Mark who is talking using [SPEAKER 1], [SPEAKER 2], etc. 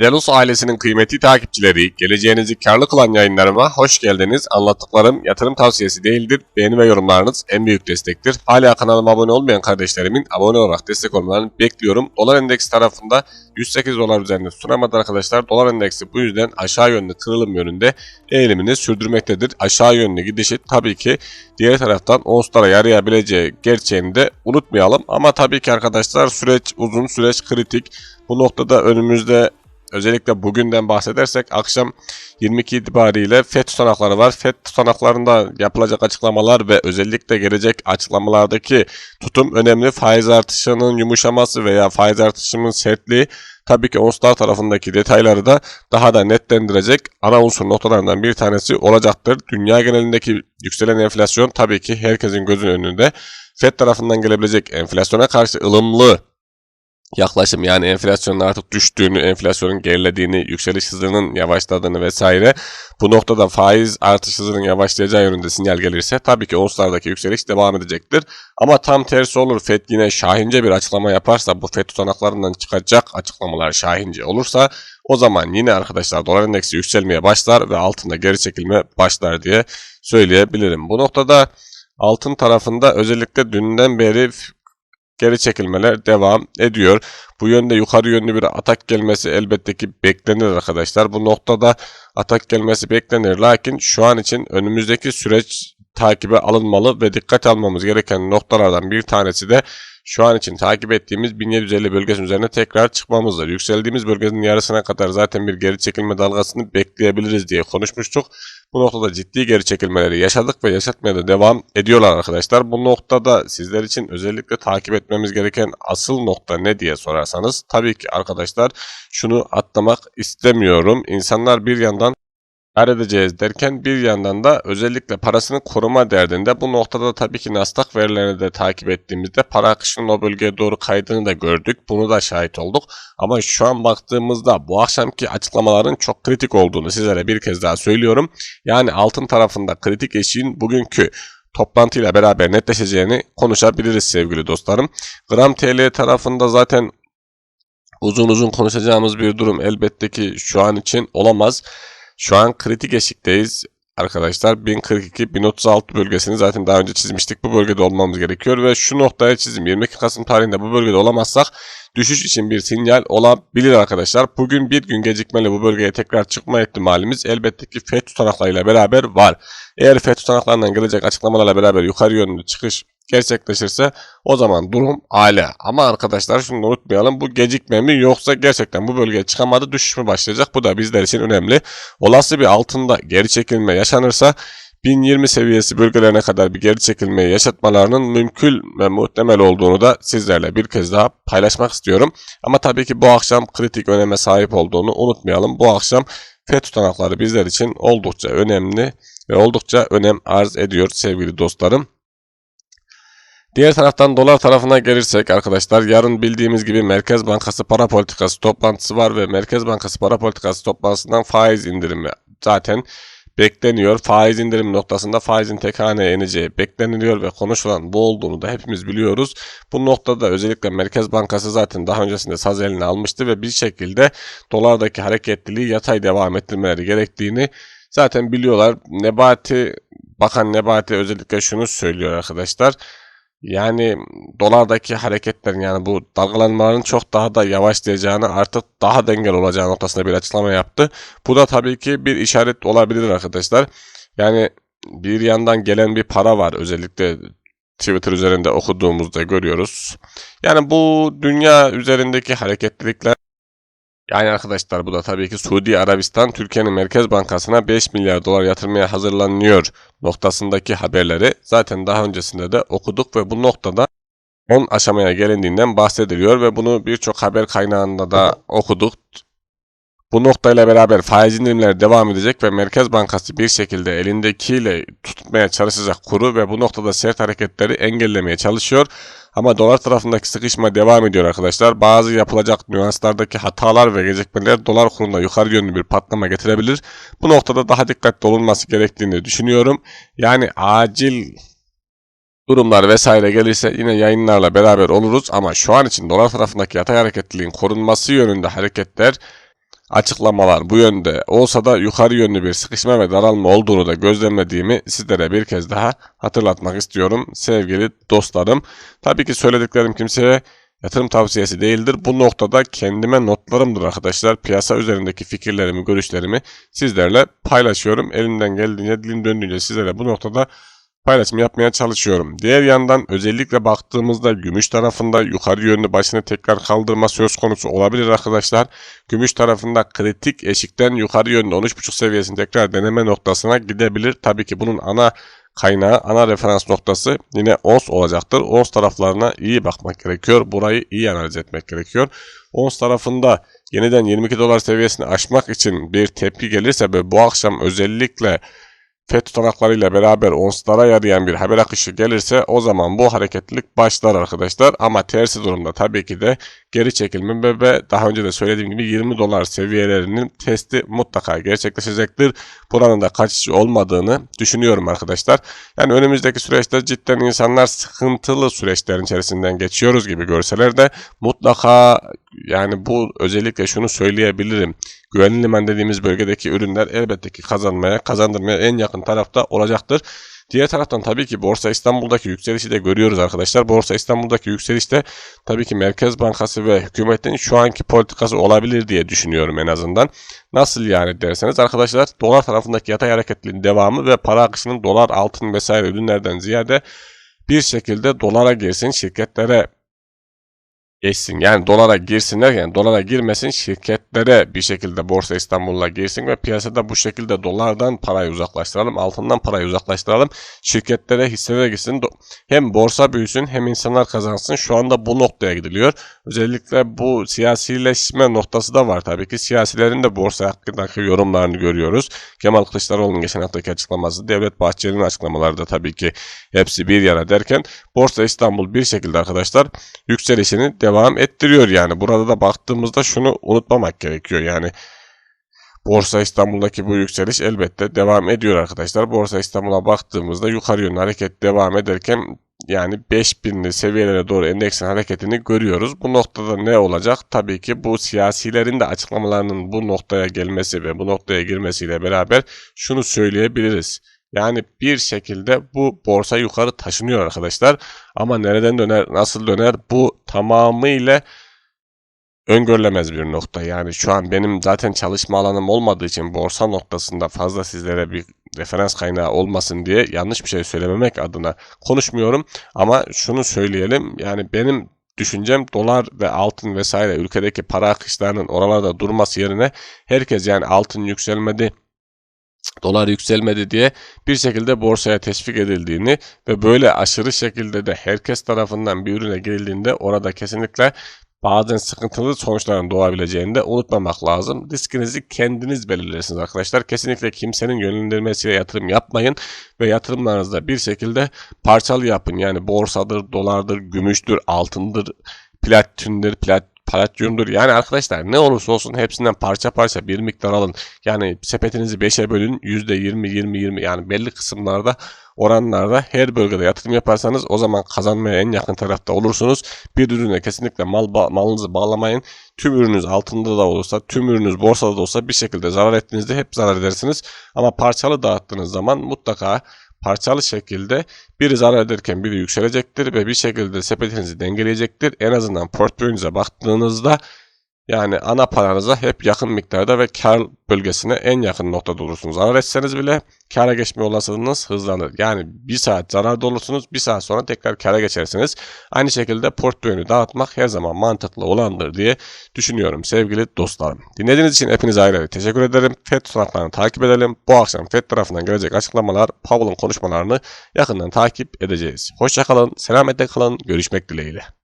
[SPEAKER 1] Delus ailesinin kıymetli takipçileri, geleceğinizi karlı kılan yayınlarıma hoş geldiniz. Anlattıklarım yatırım tavsiyesi değildir. Beğeni ve yorumlarınız en büyük destektir. Hala kanalıma abone olmayan kardeşlerimin abone olarak destek olmalarını bekliyorum. Dolar endeksi tarafında 108 dolar üzerinde tutunamadı arkadaşlar. Dolar endeksi bu yüzden aşağı yönlü kırılım yönünde eğilimini sürdürmektedir. Aşağı yönlü gidişi tabii ki diğer taraftan onslara yarayabileceği gerçeğini de unutmayalım. Ama tabii ki arkadaşlar süreç uzun, süreç kritik. Bu noktada önümüzde özellikle bugünden bahsedersek akşam 22 itibariyle FED tutanakları var. FED tutanaklarında yapılacak açıklamalar ve özellikle gelecek açıklamalardaki tutum önemli. Faiz artışının yumuşaması veya faiz artışının sertliği tabii ki onslar tarafındaki detayları da daha da netlendirecek ana unsur noktalarından bir tanesi olacaktır. Dünya genelindeki yükselen enflasyon tabii ki herkesin gözünün önünde. FED tarafından gelebilecek enflasyona karşı ılımlı yaklaşım yani enflasyonun artık düştüğünü, enflasyonun gerilediğini, yükseliş hızının yavaşladığını vesaire bu noktada faiz artış hızının yavaşlayacağı yönünde sinyal gelirse tabii ki onslardaki yükseliş devam edecektir. Ama tam tersi olur FED yine şahince bir açıklama yaparsa bu FED tutanaklarından çıkacak açıklamalar şahince olursa o zaman yine arkadaşlar dolar endeksi yükselmeye başlar ve altında geri çekilme başlar diye söyleyebilirim. Bu noktada altın tarafında özellikle dünden beri geri çekilmeler devam ediyor. Bu yönde yukarı yönlü bir atak gelmesi elbette ki beklenir arkadaşlar. Bu noktada atak gelmesi beklenir. Lakin şu an için önümüzdeki süreç takibe alınmalı ve dikkat almamız gereken noktalardan bir tanesi de şu an için takip ettiğimiz 1750 bölgesinin üzerine tekrar çıkmamızdır. Yükseldiğimiz bölgenin yarısına kadar zaten bir geri çekilme dalgasını bekleyebiliriz diye konuşmuştuk. Bu noktada ciddi geri çekilmeleri yaşadık ve yaşatmaya da devam ediyorlar arkadaşlar. Bu noktada sizler için özellikle takip etmemiz gereken asıl nokta ne diye sorarsanız tabii ki arkadaşlar şunu atlamak istemiyorum. İnsanlar bir yandan edeceğiz derken bir yandan da özellikle parasını koruma derdinde bu noktada tabii ki Nasdaq verilerini de takip ettiğimizde para akışının o bölgeye doğru kaydığını da gördük. Bunu da şahit olduk. Ama şu an baktığımızda bu akşamki açıklamaların çok kritik olduğunu sizlere bir kez daha söylüyorum. Yani altın tarafında kritik eşiğin bugünkü toplantıyla beraber netleşeceğini konuşabiliriz sevgili dostlarım. Gram TL tarafında zaten uzun uzun konuşacağımız bir durum elbette ki şu an için olamaz. Şu an kritik eşikteyiz. Arkadaşlar 1042-1036 bölgesini zaten daha önce çizmiştik. Bu bölgede olmamız gerekiyor ve şu noktaya çizim 22 Kasım tarihinde bu bölgede olamazsak düşüş için bir sinyal olabilir arkadaşlar. Bugün bir gün gecikmeli bu bölgeye tekrar çıkma ihtimalimiz elbette ki FED tutanaklarıyla beraber var. Eğer FED tutanaklarından gelecek açıklamalarla beraber yukarı yönlü çıkış gerçekleşirse o zaman durum âlâ. Ama arkadaşlar şunu unutmayalım bu gecikme mi yoksa gerçekten bu bölgeye çıkamadı düşüş mü başlayacak bu da bizler için önemli. Olası bir altında geri çekilme yaşanırsa 1020 seviyesi bölgelerine kadar bir geri çekilmeyi yaşatmalarının mümkün ve muhtemel olduğunu da sizlerle bir kez daha paylaşmak istiyorum. Ama tabii ki bu akşam kritik öneme sahip olduğunu unutmayalım. Bu akşam FED tutanakları bizler için oldukça önemli ve oldukça önem arz ediyor sevgili dostlarım. Diğer taraftan dolar tarafına gelirsek arkadaşlar yarın bildiğimiz gibi Merkez Bankası para politikası toplantısı var ve Merkez Bankası para politikası toplantısından faiz indirimi zaten bekleniyor. Faiz indirim noktasında faizin tek haneye ineceği bekleniliyor ve konuşulan bu olduğunu da hepimiz biliyoruz. Bu noktada özellikle Merkez Bankası zaten daha öncesinde saz eline almıştı ve bir şekilde dolardaki hareketliliği yatay devam ettirmeleri gerektiğini zaten biliyorlar. Nebati, Bakan Nebati özellikle şunu söylüyor arkadaşlar. Yani dolardaki hareketlerin yani bu dalgalanmaların çok daha da yavaşlayacağını artık daha dengeli olacağı noktasında bir açıklama yaptı. Bu da tabii ki bir işaret olabilir arkadaşlar. Yani bir yandan gelen bir para var özellikle Twitter üzerinde okuduğumuzda görüyoruz. Yani bu dünya üzerindeki hareketlilikler yani arkadaşlar bu da tabii ki Suudi Arabistan Türkiye'nin Merkez Bankası'na 5 milyar dolar yatırmaya hazırlanıyor noktasındaki haberleri zaten daha öncesinde de okuduk ve bu noktada 10 aşamaya gelindiğinden bahsediliyor ve bunu birçok haber kaynağında da okuduk. Bu noktayla beraber faiz indirimleri devam edecek ve Merkez Bankası bir şekilde elindekiyle tutmaya çalışacak kuru ve bu noktada sert hareketleri engellemeye çalışıyor. Ama dolar tarafındaki sıkışma devam ediyor arkadaşlar. Bazı yapılacak nüanslardaki hatalar ve gecikmeler dolar kurunda yukarı yönlü bir patlama getirebilir. Bu noktada daha dikkatli olunması gerektiğini düşünüyorum. Yani acil durumlar vesaire gelirse yine yayınlarla beraber oluruz. Ama şu an için dolar tarafındaki yatay hareketliliğin korunması yönünde hareketler açıklamalar bu yönde olsa da yukarı yönlü bir sıkışma ve daralma olduğunu da gözlemlediğimi sizlere bir kez daha hatırlatmak istiyorum sevgili dostlarım. Tabii ki söylediklerim kimseye yatırım tavsiyesi değildir. Bu noktada kendime notlarımdır arkadaşlar. Piyasa üzerindeki fikirlerimi, görüşlerimi sizlerle paylaşıyorum. Elimden geldiğince, dilim döndüğünce sizlere bu noktada paylaşım yapmaya çalışıyorum. Diğer yandan özellikle baktığımızda gümüş tarafında yukarı yönlü başını tekrar kaldırma söz konusu olabilir arkadaşlar. Gümüş tarafında kritik eşikten yukarı yönlü 13.5 seviyesini tekrar deneme noktasına gidebilir. Tabii ki bunun ana kaynağı, ana referans noktası yine ONS olacaktır. ONS taraflarına iyi bakmak gerekiyor. Burayı iyi analiz etmek gerekiyor. ONS tarafında yeniden 22 dolar seviyesini aşmak için bir tepki gelirse ve bu akşam özellikle FED tutanaklarıyla beraber onslara yarayan bir haber akışı gelirse o zaman bu hareketlilik başlar arkadaşlar. Ama tersi durumda tabii ki de geri çekilme ve daha önce de söylediğim gibi 20 dolar seviyelerinin testi mutlaka gerçekleşecektir. Buranın da kaçışı olmadığını düşünüyorum arkadaşlar. Yani önümüzdeki süreçte cidden insanlar sıkıntılı süreçlerin içerisinden geçiyoruz gibi görseler de mutlaka yani bu özellikle şunu söyleyebilirim. Güvenli liman dediğimiz bölgedeki ürünler elbette ki kazanmaya, kazandırmaya en yakın tarafta olacaktır. Diğer taraftan tabii ki Borsa İstanbul'daki yükselişi de görüyoruz arkadaşlar. Borsa İstanbul'daki yükselişte tabii ki Merkez Bankası ve hükümetin şu anki politikası olabilir diye düşünüyorum en azından. Nasıl yani derseniz arkadaşlar dolar tarafındaki yatay hareketliğin devamı ve para akışının dolar, altın vesaire ürünlerden ziyade bir şekilde dolara girsin, şirketlere geçsin. Yani dolara girsin derken dolara girmesin şirketlere bir şekilde Borsa İstanbul'a girsin ve piyasada bu şekilde dolardan parayı uzaklaştıralım, altından parayı uzaklaştıralım. Şirketlere hisselere gitsin. Hem borsa büyüsün hem insanlar kazansın. Şu anda bu noktaya gidiliyor. Özellikle bu siyasileşme noktası da var tabii ki. Siyasilerin de borsa hakkındaki yorumlarını görüyoruz. Kemal Kılıçdaroğlu'nun geçen haftaki açıklaması, Devlet Bahçeli'nin açıklamaları da tabii ki hepsi bir yana derken Borsa İstanbul bir şekilde arkadaşlar yükselişini devam devam ettiriyor yani. Burada da baktığımızda şunu unutmamak gerekiyor yani. Borsa İstanbul'daki bu yükseliş elbette devam ediyor arkadaşlar. Borsa İstanbul'a baktığımızda yukarı yönlü hareket devam ederken yani 5000'li seviyelere doğru endeksin hareketini görüyoruz. Bu noktada ne olacak? Tabii ki bu siyasilerin de açıklamalarının bu noktaya gelmesi ve bu noktaya girmesiyle beraber şunu söyleyebiliriz. Yani bir şekilde bu borsa yukarı taşınıyor arkadaşlar. Ama nereden döner, nasıl döner bu tamamıyla öngörülemez bir nokta. Yani şu an benim zaten çalışma alanım olmadığı için borsa noktasında fazla sizlere bir referans kaynağı olmasın diye yanlış bir şey söylememek adına konuşmuyorum. Ama şunu söyleyelim yani benim düşüncem dolar ve altın vesaire ülkedeki para akışlarının oralarda durması yerine herkes yani altın yükselmedi dolar yükselmedi diye bir şekilde borsaya teşvik edildiğini ve böyle aşırı şekilde de herkes tarafından bir ürüne girildiğinde orada kesinlikle bazen sıkıntılı sonuçların doğabileceğini de unutmamak lazım. Riskinizi kendiniz belirlersiniz arkadaşlar. Kesinlikle kimsenin yönlendirmesiyle yatırım yapmayın ve yatırımlarınızda bir şekilde parçalı yapın. Yani borsadır, dolardır, gümüştür, altındır, platindir, plat palatyumdur. Yani arkadaşlar ne olursa olsun hepsinden parça parça bir miktar alın. Yani sepetinizi 5'e bölün. %20, 20, 20 yani belli kısımlarda oranlarda her bölgede yatırım yaparsanız o zaman kazanmaya en yakın tarafta olursunuz. Bir ürüne kesinlikle mal ba malınızı bağlamayın. Tüm ürününüz altında da olursa, tüm ürününüz borsada da olsa bir şekilde zarar ettiğinizde hep zarar edersiniz. Ama parçalı dağıttığınız zaman mutlaka parçalı şekilde biri zarar ederken biri yükselecektir ve bir şekilde sepetinizi dengeleyecektir. En azından portföyünüze baktığınızda yani ana paranıza hep yakın miktarda ve kar bölgesine en yakın noktada olursunuz. Zarar etseniz bile kara geçme olasılığınız hızlanır. Yani bir saat zararda olursunuz bir saat sonra tekrar kara geçersiniz. Aynı şekilde portföyünü dağıtmak her zaman mantıklı olandır diye düşünüyorum sevgili dostlarım. Dinlediğiniz için hepinize ayrı teşekkür ederim. FED tutanaklarını takip edelim. Bu akşam FED tarafından gelecek açıklamalar Powell'ın konuşmalarını yakından takip edeceğiz. Hoşçakalın, selametle kalın, görüşmek dileğiyle.